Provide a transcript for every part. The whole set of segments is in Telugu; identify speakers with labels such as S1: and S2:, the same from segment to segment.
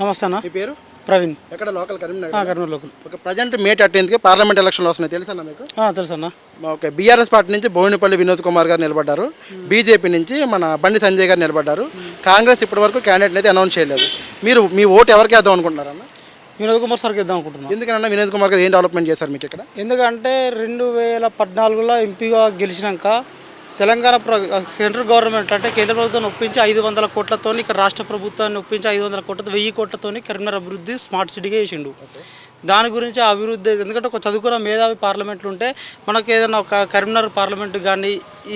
S1: నమస్తే అన్న.
S2: మీ పేరు?
S1: ప్రవీణ్.
S2: ఎక్కడ లోకల్? కరీంనగర్.
S1: కర్నూలు లోకల్.
S2: ఒక ప్రజెంట్ మే థర్టీన్త్కి పార్లమెంట్ ఎలక్షన్లు వస్తున్నాయి. తెలుసా మీకు?
S1: తెలుసు అన్న.
S2: ఓకే. బీఆర్ఎస్ పార్టీ నుంచి బోయినపల్లి వినోద్ కుమార్ గారు నిలబడ్డారు. బీజేపీ నుంచి మన బండి సంజయ్ గారు నిలబడ్డారు. కాంగ్రెస్ ఇప్పటివరకు క్యాండిడేట్ అయితే అనౌన్స్ చేయలేదు. మీరు మీ ఓటు ఎవరికి వేద్దాం అనుకుంటున్నారన్న
S1: వినోద్ కుమార్ సార్కి ఇద్దాం అనుకుంటున్నాను
S2: ఎందుకన్నా వినోద్ కుమార్ గారు ఏం డెవలప్మెంట్ చేశారు మీకు ఇక్కడ
S1: ఎందుకంటే రెండు వేల పద్నాలుగులో ఎంపీగా గెలిచినాక తెలంగాణ ప్ర సెంట్రల్ గవర్నమెంట్ అంటే కేంద్ర ప్రభుత్వాన్ని ఒప్పించి ఐదు వందల కోట్లతో ఇక్కడ రాష్ట్ర ప్రభుత్వాన్ని ఒప్పించి ఐదు వందల కోట్లతో వెయ్యి కోట్లతో కరీంనగర్ అభివృద్ధి స్మార్ట్ సిటీగా చేసిండు. దాని గురించి అభివృద్ధి ఎందుకంటే ఒక చదువుకున్న మేధావి పార్లమెంట్లు ఉంటే మనకి ఏదైనా ఒక కరీంనగర్ పార్లమెంట్ కానీ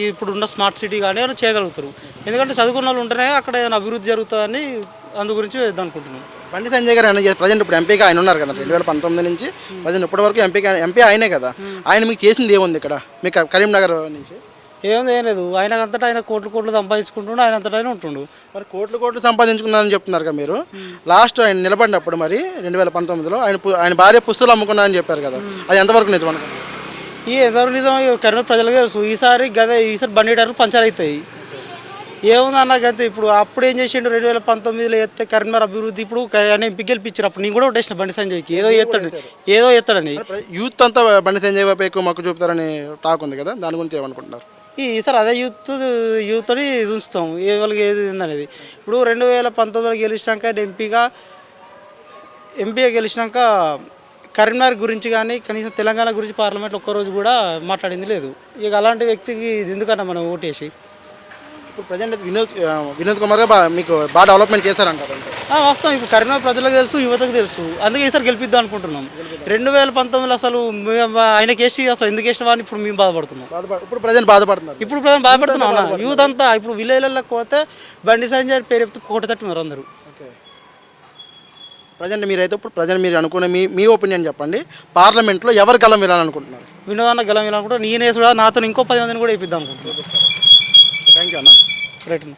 S1: ఇప్పుడున్న స్మార్ట్ సిటీ కానీ ఏమైనా చేయగలుగుతారు. ఎందుకంటే చదువుకున్న వాళ్ళు ఉంటేనే అక్కడ ఏదైనా అభివృద్ధి జరుగుతుందని అందు గురించి వేద్దాం అనుకుంటున్నాను
S2: బండి సంజయ్ గారు ఆయన ప్రజెంట్ ఇప్పుడు ఎంపీగా ఆయన ఉన్నారు కదా రెండు వేల పంతొమ్మిది నుంచి ప్రజెంట్ ఇప్పటి వరకు ఎంపీ ఎంపీ ఆయనే కదా. ఆయన మీకు చేసింది ఏముంది ఇక్కడ? మీకు కరీంనగర్ నుంచి?
S1: ఏం లేదు. ఆయన అంతటా ఆయన కోట్లు కోట్లు సంపాదించుకుంటుండు ఆయన అంతటా ఆయన ఉంటుండు.
S2: మరి కోట్లు కోట్లు సంపాదించుకున్నారని చెప్తున్నారు కదా మీరు. లాస్ట్ ఆయన నిలబడినప్పుడు మరి రెండు వేల పంతొమ్మిదిలో ఆయన ఆయన భార్య పుస్తకాలు అమ్ముకున్నారని చెప్పారు కదా. అది ఎంతవరకు నిజం అనుకుంటున్నారు?
S1: ఈ ఎంతవరకు నిజం? ఈ కరీంనగర్ ప్రజలకు తెలుసు. ఈసారి గదే ఈసారి బండిటారు పంచర్ అవుతాయి ఏముంది అన్న గంతే ఇప్పుడు అప్పుడు ఏం చేసిండు? రెండు వేల పంతొమ్మిదిలో ఎత్తే కరీంనగర్ అభివృద్ధి ఇప్పుడు ఆయన ఎంపీ గెలిపించారు అప్పుడు నేను కూడా కొట్టేసిన బండి సంజయ్కి ఏదో ఎత్తాడు. ఏదో ఎత్తాడని.
S2: యూత్ అంతా బండి సంజయ్ వైపు ఎక్కువ మొక్కు చూపుతారని టాక్ ఉంది కదా. దాని గురించి ఏమనుకుంటున్నారు?
S1: ఈసారి అదే యూత్ యూత్ని అని ఏ వాళ్ళకి ఏది అనేది ఇప్పుడు రెండు వేల పంతొమ్మిదిలో గెలిచినాక ఎంపీగా ఎంపీగా గెలిచినాక కరీంనగర్ గురించి కానీ కనీసం తెలంగాణ గురించి పార్లమెంట్లో ఒక్కరోజు కూడా మాట్లాడింది లేదు. ఇక అలాంటి వ్యక్తికి ఇది ఎందుకన్నా మనం ఓటేసి?
S2: ఇప్పుడు ప్రజెంట్ వినోద్ వినోద్ కుమార్ మీకు బాగా డెవలప్మెంట్ చేశారంటారు
S1: వాస్తవం. ఇప్పుడు కరీంనగర్ ప్రజలకు తెలుసు యువతకు తెలుసు. అందుకే ఈసారి గెలిపిద్దాం అనుకుంటున్నాం. రెండు వేల పంతొమ్మిదిలో అసలు మేము ఆయనకి వేసి అసలు ఎందుకు వేసిన వాడిని ఇప్పుడు మేము బాధపడుతున్నాం.
S2: బాధపడ ఇప్పుడు ప్రజెంట్ బాధపడుతున్నారు.
S1: ఇప్పుడు బాధపడుతున్నాం అన్న. యూత్ అంతా ఇప్పుడు విలేజ్లకు పోతే బండి సంజయ్ పేరు చెప్తే కోట తట్టున్నారు అందరూ.
S2: ఓకే. ప్రజెంట్ మీరైతే ఇప్పుడు ప్రజెంట్ మీరు అనుకునే మీ మీ ఒపీనియన్ చెప్పండి. పార్లమెంట్లో ఎవరు గలం వెళ్ళాలనుకుంటున్నారు
S1: వినోదాన్న గెలం అనుకుంటే నేనే కూడా నాతో ఇంకో పది మందిని కూడా వేయిద్దాం అనుకుంటున్నాను.
S2: థ్యాంక్ యూ అన్న.
S1: రైట్ అన్న.